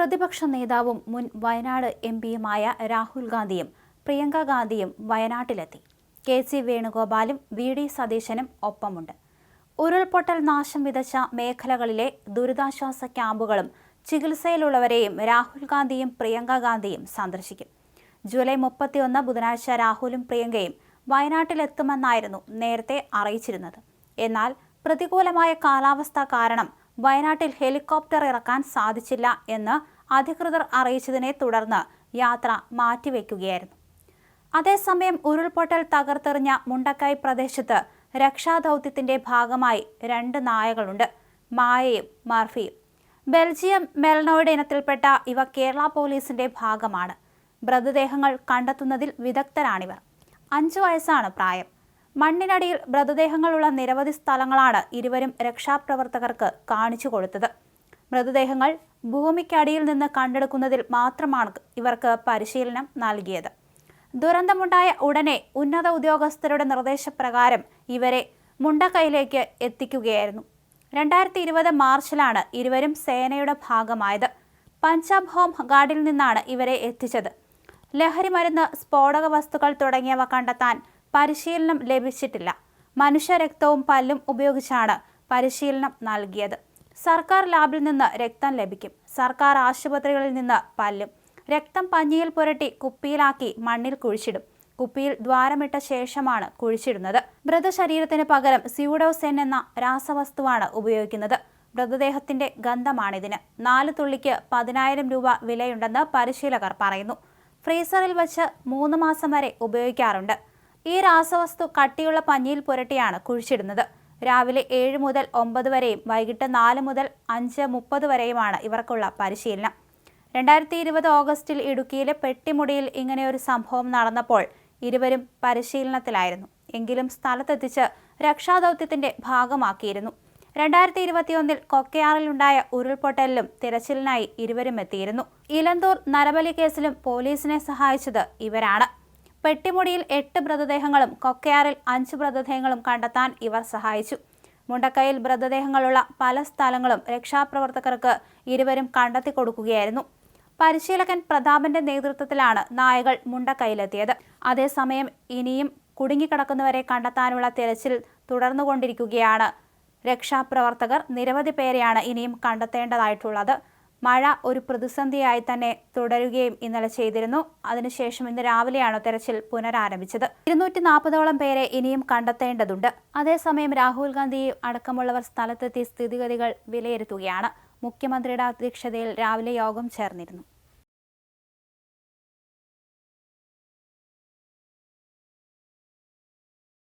പ്രതിപക്ഷ നേതാവും മുൻ വയനാട് എം പിയുമായ രാഹുൽ ഗാന്ധിയും പ്രിയങ്ക ഗാന്ധിയും വയനാട്ടിലെത്തി. കെ സി വേണുഗോപാലും വി ഡി സതീശനും ഒപ്പമുണ്ട്. ഉരുൾപൊട്ടൽ നാശം വിതച്ച മേഖലകളിലെ ദുരിതാശ്വാസ ക്യാമ്പുകളും ചികിത്സയിലുള്ളവരെയും രാഹുൽ ഗാന്ധിയും പ്രിയങ്ക ഗാന്ധിയും സന്ദർശിക്കും. ജൂലൈ മുപ്പത്തിയൊന്ന് ബുധനാഴ്ച രാഹുലും പ്രിയങ്കയും വയനാട്ടിലെത്തുമെന്നായിരുന്നു നേരത്തെ അറിയിച്ചിരുന്നത്. എന്നാൽ പ്രതികൂലമായ കാലാവസ്ഥ കാരണം വയനാട്ടിൽ ഹെലികോപ്റ്റർ ഇറക്കാൻ സാധിച്ചില്ല എന്ന് അധികൃതർ അറിയിച്ചതിനെ തുടർന്ന് യാത്ര മാറ്റിവെക്കുകയായിരുന്നു. അതേസമയം ഉരുൾപൊട്ടൽ തകർത്തെറിഞ്ഞ മുണ്ടക്കൈ പ്രദേശത്ത് രക്ഷാദൗത്യത്തിന്റെ ഭാഗമായി രണ്ട് നായകളുണ്ട് മായയും മർഫിയും. ബെൽജിയം മെൽനോയുടെ ഇനത്തിൽപ്പെട്ട ഇവ കേരള പോലീസിന്റെ ഭാഗമാണ്. മൃതദേഹങ്ങൾ കണ്ടെത്തുന്നതിൽ വിദഗ്ധരാണിവർ. അഞ്ചു വയസ്സാണ് പ്രായം. മണ്ണിനടിയിൽ മൃതദേഹങ്ങളുള്ള നിരവധി സ്ഥലങ്ങളാണ് ഇരുവരും രക്ഷാപ്രവർത്തകർക്ക് കാണിച്ചു കൊടുത്തത്. മൃതദേഹങ്ങൾ ഭൂമിക്കടിയിൽ നിന്ന് കണ്ടെടുക്കുന്നതിൽ മാത്രമാണ് ഇവർക്ക് പരിശീലനം നൽകിയത്. ദുരന്തമുണ്ടായ ഉടനെ ഉന്നത ഉദ്യോഗസ്ഥരുടെ നിർദ്ദേശപ്രകാരം ഇവരെ മുണ്ടക്കൈയിലേക്ക് എത്തിക്കുകയായിരുന്നു. രണ്ടായിരത്തി ഇരുപത് മാർച്ചിലാണ് ഇരുവരും സേനയുടെ ഭാഗമായത്. പഞ്ചാബ് ഹോം ഗാർഡിൽ നിന്നാണ് ഇവരെ എത്തിച്ചത്. ലഹരി മരുന്ന് സ്ഫോടക വസ്തുക്കൾ തുടങ്ങിയവ കണ്ടെത്താൻ പരിശീലനം ലഭിച്ചിട്ടില്ല. മനുഷ്യരക്തവും പല്ലും ഉപയോഗിച്ചാണ് പരിശീലനം നൽകിയത്. സർക്കാർ ലാബിൽ നിന്ന് രക്തം ലഭിക്കും. സർക്കാർ ആശുപത്രികളിൽ നിന്ന് പല്ലും. രക്തം പഞ്ഞിയിൽ പുരട്ടി കുപ്പിയിലാക്കി മണ്ണിൽ കുഴിച്ചിടും. കുപ്പിയിൽ ദ്വാരമിട്ട ശേഷമാണ് കുഴിച്ചിടുന്നത്. മൃതശരീരത്തിന് പകരം സ്യൂഡോസെൻ എന്ന രാസവസ്തുവാണ് ഉപയോഗിക്കുന്നത്. മൃതദേഹത്തിന്റെ ഗന്ധമാണിതിന്. നാല് തുള്ളിക്ക് പതിനായിരം രൂപ വിലയുണ്ടെന്ന് പരിശീലകർ പറയുന്നു. ഫ്രീസറിൽ വച്ച് മൂന്ന് മാസം വരെ ഉപയോഗിക്കാറുണ്ട്. ഈ രാസവസ്തു കട്ടിയുള്ള പഞ്ഞിയിൽ പുരട്ടിയാണ് കുഴിച്ചിടുന്നത്. രാവിലെ ഏഴ് മുതൽ ഒമ്പത് വരെയും വൈകിട്ട് നാല് മുതൽ അഞ്ച് മുപ്പത് വരെയുമാണ് ഇവർക്കുള്ള പരിശീലനം. രണ്ടായിരത്തി ഇരുപത് ഓഗസ്റ്റിൽ ഇടുക്കിയിലെ പെട്ടിമുടിയിൽ ഇങ്ങനെയൊരു സംഭവം നടന്നപ്പോൾ ഇരുവരും പരിശീലനത്തിലായിരുന്നു. എങ്കിലും സ്ഥലത്തെത്തിച്ച് രക്ഷാദൗത്യത്തിന്റെ ഭാഗമാക്കിയിരുന്നു. രണ്ടായിരത്തി ഇരുപത്തിയൊന്നിൽ കൊക്കയാറിലുണ്ടായ ഉരുൾപൊട്ടലിലും തിരച്ചിലിനായി ഇരുവരും എത്തിയിരുന്നു. ഇലന്തൂർ നരബലി കേസിലും പോലീസിനെ സഹായിച്ചത് ഇവരാണ്. പെട്ടിമുടിയിൽ എട്ട് മൃതദേഹങ്ങളും കൊക്കയാറിൽ അഞ്ച് മൃതദേഹങ്ങളും കണ്ടെത്താൻ ഇവർ സഹായിച്ചു. മുണ്ടക്കയിൽ മൃതദേഹങ്ങളുള്ള പല സ്ഥലങ്ങളും രക്ഷാപ്രവർത്തകർക്ക് ഇരുവരും കണ്ടെത്തി കൊടുക്കുകയായിരുന്നു. പരിശീലകൻ പ്രതാപന്റെ നേതൃത്വത്തിലാണ് നായകൾ മുണ്ടക്കൈയിലെത്തിയത്. അതേസമയം ഇനിയും കുടുങ്ങിക്കിടക്കുന്നവരെ കണ്ടെത്താനുള്ള തിരച്ചിൽ തുടർന്നുകൊണ്ടിരിക്കുകയാണ്. രക്ഷാപ്രവർത്തകർ നിരവധി പേരെയാണ് ഇനിയും കണ്ടെത്തേണ്ടതായിട്ടുള്ളത്. മഴ ഒരു പ്രതിസന്ധിയായി തന്നെ തുടരുകയും ഇന്നലെ ചെയ്തിരുന്നു. അതിനുശേഷം ഇന്ന് രാവിലെയാണ് തെരച്ചിൽ പുനരാരംഭിച്ചത്? ഇരുന്നൂറ്റി നാൽപ്പതോളം പേരെ ഇനിയും കണ്ടെത്തേണ്ടതുണ്ട്. അതേസമയം രാഹുൽ ഗാന്ധിയും അടക്കമുള്ളവർ സ്ഥലത്തെത്തി സ്ഥിതിഗതികൾ വിലയിരുത്തുകയാണ്. മുഖ്യമന്ത്രിയുടെ അധ്യക്ഷതയിൽ രാവിലെ യോഗം ചേർന്നിരുന്നു.